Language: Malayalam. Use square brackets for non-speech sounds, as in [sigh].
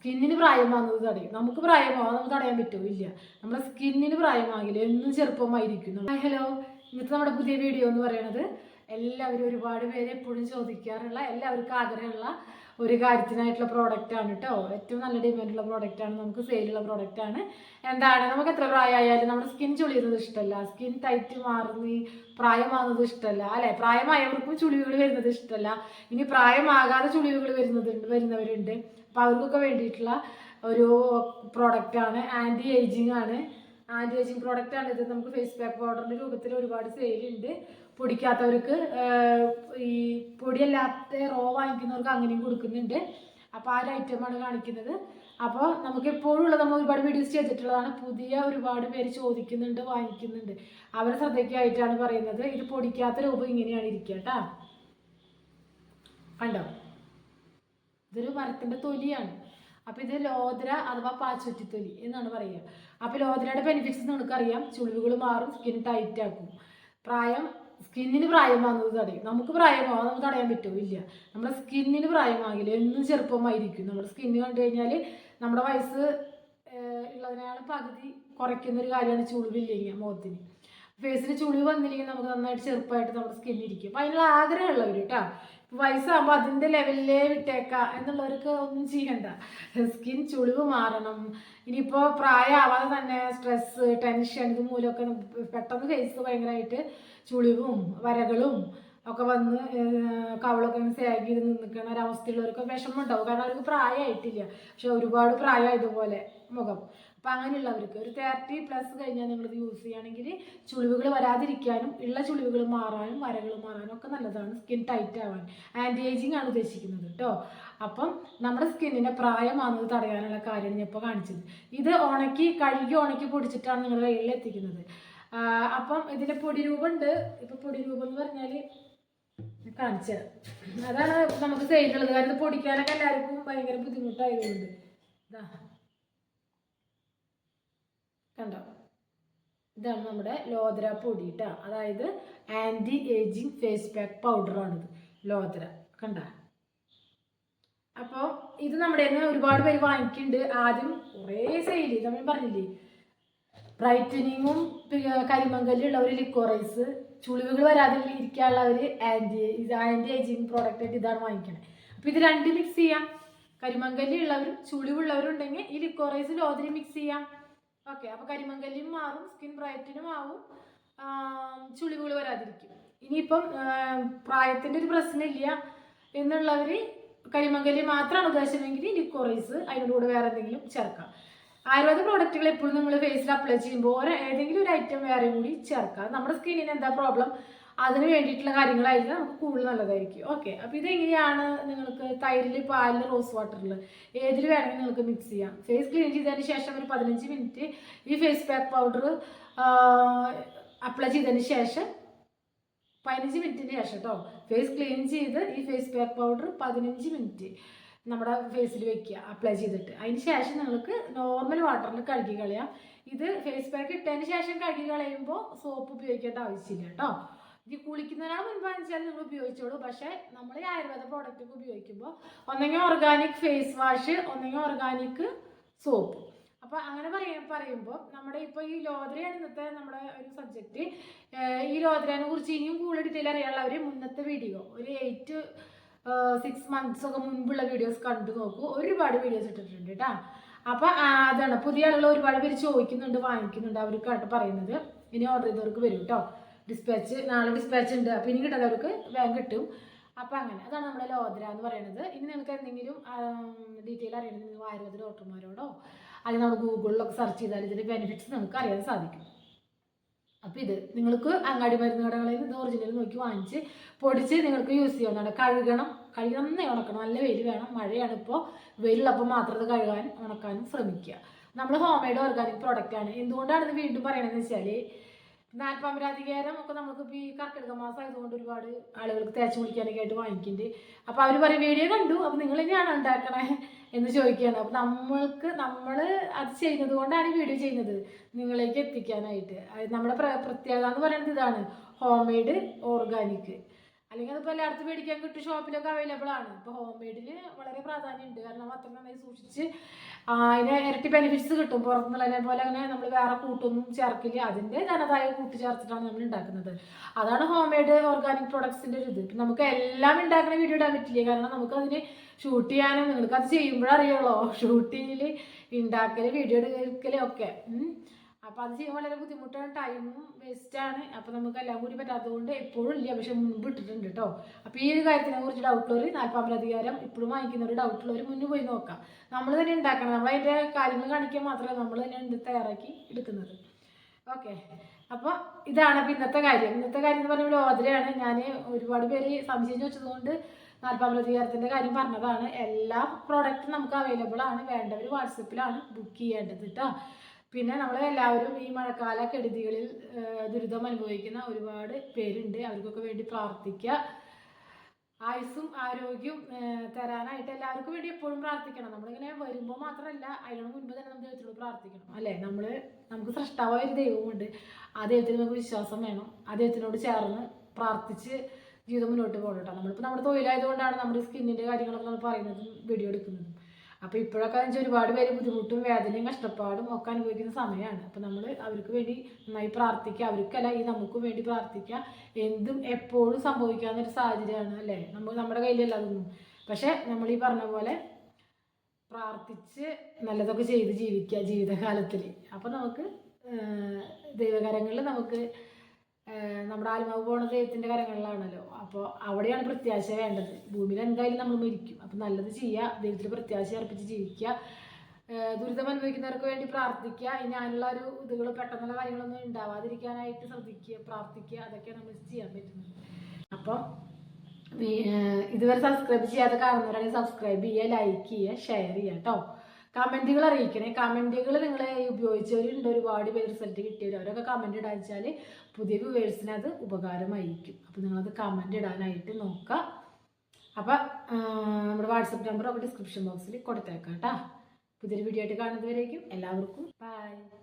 സ്കിന്നിന് പ്രായമാകുന്നത് തടയും. നമുക്ക് പ്രായമാവാം നമുക്ക് തടയാൻ പറ്റുമോ? ഇല്ല. നമ്മുടെ സ്കിന്നിന് പ്രായമാകില്ല. എന്നും ചെറുപ്പമായിരിക്കും. ഹലോ. ഇന്നത്തെ നമ്മുടെ പുതിയ വീഡിയോ എന്ന് പറയുന്നത് എല്ലാവരും ഒരുപാട് പേര് എപ്പോഴും ചോദിക്കാറുള്ള എല്ലാവർക്കും ആഗ്രഹമുള്ള ഒരു കാര്യത്തിനായിട്ടുള്ള പ്രോഡക്റ്റ് ആണ് കേട്ടോ ഏറ്റവും നല്ല ഡിമാൻഡുള്ള പ്രോഡക്റ്റ് ആണ്. നമുക്ക് സെയിലുള്ള പ്രോഡക്റ്റ് ആണ്. എന്താണ്? നമുക്ക് എത്ര പ്രായമായാലും നമ്മുടെ സ്കിൻ ചുളിയുന്നത് ഇഷ്ടമല്ല സ്കിൻ ടൈറ്റ് മാറുന്ന പ്രായമാകുന്നത് ഇഷ്ടമല്ല അല്ലെ? പ്രായമായവർക്കും ചുളിവുകൾ വരുന്നത് ഇഷ്ടമല്ല ഇനി പ്രായമാകാതെ ചുളിവുകൾ വരുന്നത് വരുന്നവരുണ്ട്. അപ്പോൾ അവർക്കൊക്കെ വേണ്ടിയിട്ടുള്ള ഒരു പ്രോഡക്റ്റ് ആണ്. ആന്റി ഏജിങ് ആണ്. ആന്റി ഏജിങ് ആണ് ഇത്. നമുക്ക് ഫേസ് പാക്ക് പൗഡറിന്റെ രൂപത്തിൽ ഒരുപാട് സെയിലുണ്ട് പൊടിക്കാത്തവർക്ക് ഈ പൊടിയല്ലാത്ത റോ വാങ്ങിക്കുന്നവർക്ക് അങ്ങനെയും കൊടുക്കുന്നുണ്ട്. അപ്പോൾ ആ ഒരു ഐറ്റമാണ് കാണിക്കുന്നത്. അപ്പോൾ നമുക്ക് എപ്പോഴും ഉള്ളത് നമ്മൾ ഒരുപാട് വീഡിയോസ് ചെയ്തിട്ടുള്ളതാണ്. പുതിയ ഒരുപാട് പേര് ചോദിക്കുന്നുണ്ട് വാങ്ങിക്കുന്നുണ്ട്. അവരെ ശ്രദ്ധയ്ക്കായിട്ടാണ് പറയുന്നത്. ഇത് പൊടിക്കാത്ത രൂപം ഇങ്ങനെയാണ് ഇരിക്കുക കേട്ടോ കണ്ടോ? ഇതൊരു മരത്തിന്റെ തൊലിയാണ്. അപ്പോൾ ഇത് ലോദ്ര അഥവാ പാച്ചുറ്റി തൊലി എന്നാണ് പറയുക. അപ്പോൾ ലോദ്രയുടെ ബെനിഫിറ്റ്സ് നിങ്ങൾക്കറിയാം ചുളിവുകൾ മാറും സ്കിൻ ടൈറ്റ് ആക്കും. പ്രായം സ്കിന്നിന് പ്രായമാകുന്നത് തടയും. നമുക്ക് പ്രായമാവാം നമുക്ക് തടയാൻ പറ്റുമോ? ഇല്ല. നമ്മുടെ സ്കിന്നിന് പ്രായമാകില്ല എന്നും ചെറുപ്പമായിരിക്കും. നമ്മുടെ സ്കിന്ന് കണ്ടു കഴിഞ്ഞാൽ നമ്മുടെ വയസ്സ് ഉള്ളതിനാണ് പകുതി കുറയ്ക്കുന്ന ഒരു കാര്യമാണ് ചുളിവില്ലെങ്കിൽ മുഖത്തിന്. ഫേസിന് ചുളിവ് വന്നില്ലെങ്കിൽ നമുക്ക് നന്നായിട്ട് ചെറുപ്പമായിട്ട് നമ്മുടെ സ്കിന്നിരിക്കും അപ്പം അതിനുള്ള ആഗ്രഹമുള്ളവർ കേട്ടോ വയസ്സാകുമ്പോൾ അതിന്റെ ലെവലിലേ വിട്ടേക്കാം. എന്നുള്ളവർക്ക് ഒന്നും ചെയ്യണ്ട. സ്കിൻ ചുളിവ് മാറണം. ഇനിയിപ്പോൾ പ്രായമാവാതെ തന്നെ സ്ട്രെസ്സ് ടെൻഷൻ ഇത് മൂലമൊക്കെ പെട്ടെന്ന് ഫേസ് ഭയങ്കരമായിട്ട് ചുളിവും വരകളും ഒക്കെ വന്ന് കവളൊക്കെ സേവ് ചെയ്ത് നിൽക്കുന്ന ഒരവസ്ഥയുള്ളവർക്ക് വിഷമം ഉണ്ടാവും. കാരണം അവർക്ക് പ്രായമായിട്ടില്ല. പക്ഷെ ഒരുപാട് പ്രായമായതുപോലെ മുഖം. അപ്പം അങ്ങനെയുള്ളവർക്ക് ഒരു തേർട്ടി പ്ലസ് കഴിഞ്ഞാൽ നിങ്ങളിത് യൂസ് ചെയ്യുകയാണെങ്കിൽ ചുളിവുകൾ വരാതിരിക്കാനും ഉള്ള ചുളിവുകൾ മാറാനും വരകൾ മാറാനും ഒക്കെ നല്ലതാണ് സ്കിൻ ടൈറ്റ് ആവാൻ. ആന്റി ഏജിങ് ആണ് ഉദ്ദേശിക്കുന്നത് കേട്ടോ അപ്പം നമ്മുടെ സ്കിന്നിന്റെ പ്രായമാകുന്നത് തടയാനുള്ള കാര്യമാണ് ഞാൻ ഇപ്പോൾ കാണിച്ചത്. ഇത് ഉണക്കി കഴുകി ഉണക്കി പൊടിച്ചിട്ടാണ് നിങ്ങളുടെ കയ്യിൽ എത്തിക്കുന്നത്. അപ്പം ഇതിന്റെ പൊടി രൂപമുണ്ട് ഇപ്പം പൊടി രൂപം എന്ന് പറഞ്ഞാൽ കാണിച്ചത് അതാണ് നമുക്ക് സെയിലുള്ളത് കാരണം പൊടിക്കാനൊക്കെ എല്ലാവർക്കും ഭയങ്കര ബുദ്ധിമുട്ടായതുകൊണ്ട്. ഇതാ കണ്ടോ? ഇതാണ് നമ്മുടെ ലോദ്ര പൊടി കേട്ടോ അതായത് ആന്റി ഏജിങ് ഫേസ് പാക്ക് പൗഡറാണിത് ലോദ്ര. കണ്ട? അപ്പോൾ ഇത് നമ്മുടെ തന്നെ ഒരുപാട് പേര് വാങ്ങിക്കുന്നുണ്ട് ആദ്യം കുറേ സെയിൽ നമ്മൾ പറഞ്ഞില്ലേ? ബ്രൈറ്റനിങ്ങും കരിമങ്കല്ലുള്ള ഒരു ലിക്വറൈസ് ചുളിവുകൾ വരാതെ ഇരിക്കാനുള്ള ഒരു ആന്റി ഇത് ആന്റി ഏജിങ് പ്രോഡക്റ്റ് ആയിട്ട് ഇതാണ് വാങ്ങിക്കണത് അപ്പോൾ ഇത് രണ്ട് മിക്സ് ചെയ്യാം. കരിമങ്കല്ലി ചുളിവുള്ളവരുണ്ടെങ്കിൽ ഈ ലിക്വറൈസ് ലോതിരി മിക്സ് ചെയ്യാം. ഓക്കെ അപ്പോൾ കരിമങ്കല്ലിയും മാറും സ്കിൻ ബ്രൈറ്റനും ആവും. ചുളിവുകൾ വരാതിരിക്കും. ഇനിയിപ്പം പ്രായത്തിന്റെ ഒരു പ്രശ്നമില്ല എന്നുള്ളവർ കരിമങ്കല്ലി മാത്രമാണ് ഉദ്ദേശമെങ്കിൽ ലിക്വറൈസ് അതിന്റെ കൂടെ വേറെ എന്തെങ്കിലും ചേർക്കാം. ആയുർവേദ പ്രോഡക്റ്റുകൾ എപ്പോഴും നിങ്ങൾ ഫേസിൽ അപ്ലൈ ചെയ്യുമ്പോൾ ഏതെങ്കിലും ഒരു ഐറ്റം വേറെ കൂടി ചേർക്കാം. നമ്മുടെ സ്കിന്നിന് എന്താ പ്രോബ്ലം അതിന് വേണ്ടിയിട്ടുള്ള കാര്യങ്ങളായിരിക്കും നമുക്ക് കൂടുതൽ നല്ലതായിരിക്കും. ഓക്കെ അപ്പോൾ ഇതെങ്ങനെയാണ് നിങ്ങൾക്ക് തൈരിൽ പാലിൽ റോസ് വാട്ടറിൽ ഏതിൽ വേണമെങ്കിൽ നിങ്ങൾക്ക് മിക്സ് ചെയ്യാം. ഫേസ് ക്ലീൻ ചെയ്തതിന് ശേഷം ഒരു പതിനഞ്ച് മിനിറ്റ് ഈ ഫേസ് പാക്ക് പൗഡർ അപ്ലൈ ചെയ്തതിന് ശേഷം പതിനഞ്ച് മിനിറ്റിന് ശേഷം കേട്ടോ ഫേസ് ക്ലീൻ ചെയ്ത് ഈ ഫേസ് പാക്ക് പൗഡർ പതിനഞ്ച് മിനിറ്റ് നമ്മുടെ ഫേസിൽ വെക്കുക അപ്ലൈ ചെയ്തിട്ട്. അതിന് ശേഷം നിങ്ങൾക്ക് നോർമൽ വാട്ടറിൽ കഴുകി കളയാം. ഇത് ഫേസ് പാക്ക് ഇട്ടതിന് ശേഷം കഴുകി കളയുമ്പോൾ സോപ്പ് ഉപയോഗിക്കേണ്ട ആവശ്യമില്ല കേട്ടോ ഇത് കുളിക്കുന്നതിനാണ് മുൻപ് വെച്ചാൽ നിങ്ങൾ ഉപയോഗിച്ചോളൂ. പക്ഷേ നമ്മൾ ഈ ആയുർവേദ പ്രോഡക്റ്റ് ഒക്കെ ഉപയോഗിക്കുമ്പോൾ ഒന്നെങ്കിൽ ഓർഗാനിക് ഫേസ് വാഷ് ഒന്നെങ്കിൽ ഓർഗാനിക് സോപ്പ് അപ്പോൾ അങ്ങനെ പറയ പറയുമ്പോൾ നമ്മുടെ ഇപ്പോൾ ഈ ലോദ്രയാണ് ഇന്നത്തെ നമ്മുടെ ഒരു സബ്ജക്റ്റ് ഈ ലോദ്രനെ കുറിച്ച് ഇനിയും കൂടുതൽ ഡീറ്റെയിൽ അറിയാനുള്ളവർ മുന്നത്തെ വീഡിയോ ഒരു എയ്റ്റ് സിക്സ് മന്ത്സ് ഒക്കെ മുൻപുള്ള വീഡിയോസ് കണ്ടു നോക്കൂ. ഒരുപാട് വീഡിയോസ് ഇട്ടിട്ടുണ്ട് കേട്ടോ അപ്പോൾ അതാണ്. പുതിയ ആളുകൾ ഒരുപാട് പേര് ചോദിക്കുന്നുണ്ട് വാങ്ങിക്കുന്നുണ്ട് അവർക്കായിട്ട് പറയുന്നത്. ഇനി ഓർഡർ ചെയ്തവർക്ക് വരും കേട്ടോ ഡിസ്പാച്ച് നാളെ ഡിസ്പാച്ച് ഉണ്ട്. അപ്പോൾ ഇനി കിട്ടാത്തവർക്ക് വേഗം കിട്ടും. അപ്പോൾ അങ്ങനെ. അതാണ് നമ്മുടെ ലോദ്ര എന്ന് പറയുന്നത് ഇനി നിങ്ങൾക്ക് എന്തെങ്കിലും ഡീറ്റെയിൽ അറിയണമെങ്കിൽ നിങ്ങൾ ആയുർവേദ ഡോക്ടർമാരോടോ അല്ലെങ്കിൽ നമ്മൾ ഗൂഗിളിലൊക്കെ സെർച്ച് ചെയ്താൽ ഇതിന്റെ ബെനിഫിറ്റ്സ് നിങ്ങൾക്ക് അറിയാൻ സാധിക്കും. അപ്പോൾ ഇത് നിങ്ങൾക്ക് അങ്ങാടി മരുന്ന് കടകളിൽ നിന്ന് ഒറിജിനൽ നോക്കി വാങ്ങിച്ച് പൊടിച്ച് നിങ്ങൾക്ക് യൂസ് ചെയ്യാവുന്നതാണ്. കഴുകണം. കഴുകി നന്നായി ഉണക്കണം. നല്ല വെയിൽ വേണം. മഴയാണ് ഇപ്പോൾ വെയിലുള്ളപ്പോൾ മാത്രം ഇത് കഴുകാൻ ഉണക്കാനും ശ്രമിക്കുക. നമ്മൾ ഹോം മെയ്ഡ് ഓർഗാനിക് പ്രോഡക്റ്റാണ് എന്തുകൊണ്ടാണ് ഇത് വീണ്ടും പറയണതെന്ന് വെച്ചാൽ നാൽപ്പമ്പരാധികാരം ഒക്കെ നമുക്ക് ഇപ്പോൾ ഈ കർക്കിടക മാസം ആയതുകൊണ്ട് ഒരുപാട് ആളുകൾക്ക് തേച്ച് കുളിക്കാനൊക്കെ ആയിട്ട് വാങ്ങിക്കുന്നുണ്ട് അപ്പോൾ അവർ പറയും വീഡിയോ കണ്ടു അപ്പോൾ നിങ്ങൾ തന്നെയാണ് ഉണ്ടാക്കണേ? എന്ന് ചോദിക്കുകയാണ് അപ്പോൾ നമ്മൾക്ക് നമ്മൾ അത് ചെയ്യുന്നത് കൊണ്ടാണ് ഈ വീഡിയോ ചെയ്യുന്നത്. നിങ്ങളിലേക്ക് എത്തിക്കാനായിട്ട്. നമ്മുടെ പ്ര- പ്രത്യേകത എന്ന് പറയുന്നത് ഇതാണ്. Home made organic. അല്ലെങ്കിൽ അതിപ്പോൾ എല്ലായിടത്തും മേടിക്കാൻ കിട്ടും ഷോപ്പിലൊക്കെ അവൈലബിൾ ആണ്. ഇപ്പോൾ ഹോം മെയ്ഡിൽ വളരെ പ്രാധാന്യമുണ്ട്. കാരണം അത്ര നന്നായി സൂക്ഷിച്ച് അതിന് ഇരട്ടി ബെനിഫിറ്റ്സ് കിട്ടും. പുറത്തുനിന്നുള്ളതിനെ പോലെ അങ്ങനെ നമ്മൾ വേറെ കൂട്ടൊന്നും ചേർക്കില്ല. അതിന്റെ തനതായ കൂട്ട് ചേർത്തിട്ടാണ് നമ്മൾ ഉണ്ടാക്കുന്നത്. അതാണ് ഹോം മെയ്ഡ് ഓർഗാനിക് പ്രൊഡക്ട്സിന്റെ ഒരു ഇത്. ഇപ്പം നമുക്ക് എല്ലാം ഉണ്ടാക്കുന്ന വീഡിയോ ഇടാൻ പറ്റില്ല. കാരണം നമുക്ക് അതിന് ഷൂട്ട് ചെയ്യാനും നിങ്ങൾക്ക് അത് ചെയ്യുമ്പോഴറിയുള്ളൂ ഷൂട്ടിങ്ങിൽ [laughs] ഉണ്ടാക്കൽ വീഡിയോ എടുക്കലും ഒക്കെ. അപ്പോൾ അത് ചെയ്യാൻ വളരെ ബുദ്ധിമുട്ടാണ്. ടൈമും വേസ്റ്റാണ് അപ്പോൾ നമുക്ക് എല്ലാം കൂടി പറ്റാത്തതുകൊണ്ട് എപ്പോഴും ഇല്ല. പക്ഷെ മുൻപ് ഇട്ടിട്ടുണ്ട് കേട്ടോ അപ്പോൾ ഈ ഒരു കാര്യത്തിനെ കുറിച്ച് ഡൗട്ടുള്ളവർ നാൽപ്പമ്പലധികാരം ഇപ്പോഴും വാങ്ങിക്കുന്നവർ ഡൗട്ടുള്ളവർ മുന്നിൽ പോയി നോക്കാം. നമ്മൾ തന്നെ ഉണ്ടാക്കണം. നമ്മൾ അതിന്റെ കാര്യങ്ങൾ കാണിക്കാൻ മാത്രമേ നമ്മൾ തന്നെ തയ്യാറാക്കി എടുക്കുന്നത്. ഓക്കെ അപ്പോൾ ഇതാണ് അപ്പോൾ ഇന്നത്തെ കാര്യം. ഇന്നത്തെ കാര്യം എന്ന് പറയുമ്പോൾ ഓതിരയാണ് ഞാൻ ഒരുപാട് പേര് സംശയം ചോദിച്ചതുകൊണ്ട് നാൽപ്പമ്പലധികാരത്തിന്റെ കാര്യം പറഞ്ഞതാണ്. എല്ലാ പ്രോഡക്റ്റും നമുക്ക് അവൈലബിൾ ആണ്. വേണ്ടവർ വാട്സപ്പിലാണ് ബുക്ക് ചെയ്യേണ്ടത് കേട്ടോ പിന്നെ നമ്മളെല്ലാവരും ഈ മഴക്കാല കെടുതികളിൽ ദുരിതം അനുഭവിക്കുന്ന ഒരുപാട് പേരുണ്ട്. അവർക്കൊക്കെ വേണ്ടി പ്രാർത്ഥിക്കുക. ആയുസ്സും ആരോഗ്യവും തരാനായിട്ട് എല്ലാവർക്കും വേണ്ടി എപ്പോഴും പ്രാർത്ഥിക്കണം. നമ്മളിങ്ങനെ വരുമ്പോൾ മാത്രമല്ല അതിനോട് മുൻപ് തന്നെ നമ്മൾ ദൈവത്തിനോട് പ്രാർത്ഥിക്കണം. അല്ലേ? നമ്മൾ നമുക്ക് സൃഷ്ടാവായ ഒരു ദൈവമുണ്ട്. ആ ദൈവത്തിന് നമുക്ക് വിശ്വാസം വേണം. ആ ദൈവത്തിനോട് ചേർന്ന് പ്രാർത്ഥിച്ച് ജീവിതം മുന്നോട്ട് പോകണം കേട്ടോ. നമ്മളിപ്പോൾ നമ്മുടെ തൊഴിലായതുകൊണ്ടാണ് നമ്മുടെ സ്കിന്നിന്റെ കാര്യങ്ങളൊക്കെ നമ്മൾ പറയുന്നതും വീഡിയോ എടുക്കുന്നതും. അപ്പോൾ ഇപ്പോഴൊക്കെ വെച്ചാൽ ഒരുപാട് പേര് ബുദ്ധിമുട്ടും വേദനയും കഷ്ടപ്പാടും ഒക്കെ അനുഭവിക്കുന്ന സമയമാണ്. അപ്പോൾ നമ്മൾ അവർക്ക് വേണ്ടി നന്നായി പ്രാർത്ഥിക്കുക. അവർക്കല്ല ഈ നമുക്കും വേണ്ടി പ്രാർത്ഥിക്കുക. എന്തും എപ്പോഴും സംഭവിക്കാവുന്നൊരു സാഹചര്യമാണ് അല്ലേ? നമ്മൾ നമ്മുടെ കയ്യിലല്ല അതൊന്നും. പക്ഷേ നമ്മൾ ഈ പറഞ്ഞ പോലെ പ്രാർത്ഥിച്ച് നല്ലതൊക്കെ ചെയ്ത് ജീവിക്കുക ജീവിതകാലത്തിൽ അപ്പോൾ നമുക്ക് ദൈവകരങ്ങളിൽ നമുക്ക് നമ്മുടെ ആത്മാവ് പോണ ദൈവത്തിന്റെ കരങ്ങളിലാണല്ലോ. അപ്പോൾ അവിടെയാണ് പ്രത്യാശ വേണ്ടത്. ഭൂമിയിൽ എന്തായാലും നമ്മൾ മരിക്കും. അപ്പോൾ നല്ലത് ചെയ്യുക ദൈവത്തിൽ പ്രത്യാശ അർപ്പിച്ച് ജീവിക്കുക ദുരിതം അനുഭവിക്കുന്നവർക്ക് വേണ്ടി പ്രാർത്ഥിക്കുക ഇനി അതിനുള്ള ഒരു ഇതുകൾ പെട്ടെന്നുള്ള കാര്യങ്ങളൊന്നും ഉണ്ടാവാതിരിക്കാനായിട്ട് ശ്രദ്ധിക്കുക പ്രാർത്ഥിക്കുക അതൊക്കെ നമ്മൾ ചെയ്യാൻ പറ്റുന്നത്. അപ്പം ഇതുവരെ സബ്സ്ക്രൈബ് ചെയ്യാത്ത കാണുന്നവരാണെങ്കിൽ സബ്സ്ക്രൈബ് ചെയ്യുക ലൈക്ക് ചെയ്യുക ഷെയർ ചെയ്യുക കേട്ടോ കമന്റുകൾ അറിയിക്കണേ. കമന്റുകൾ നിങ്ങളെ ഉപയോഗിച്ചവരുണ്ട് ഒരുപാട് പേര് റിസൾട്ട് കിട്ടിയവർ അവരൊക്കെ കമന്റ് ഇടാൻ വെച്ചാൽ പുതിയ വ്യൂവേഴ്സിന് അത് ഉപകാരമായിരിക്കും. അപ്പോൾ നിങ്ങളത് കമന്റ് ഇടാനായിട്ട് നോക്കുക അപ്പോൾ നമ്മുടെ വാട്സപ്പ് നമ്പർ ഒക്കെ ഡിസ്ക്രിപ്ഷൻ ബോക്സിൽ കൊടുത്തേക്കാം കേട്ടോ പുതിയൊരു വീഡിയോ ആയിട്ട് കാണുന്നവരേക്കും എല്ലാവർക്കും ബൈ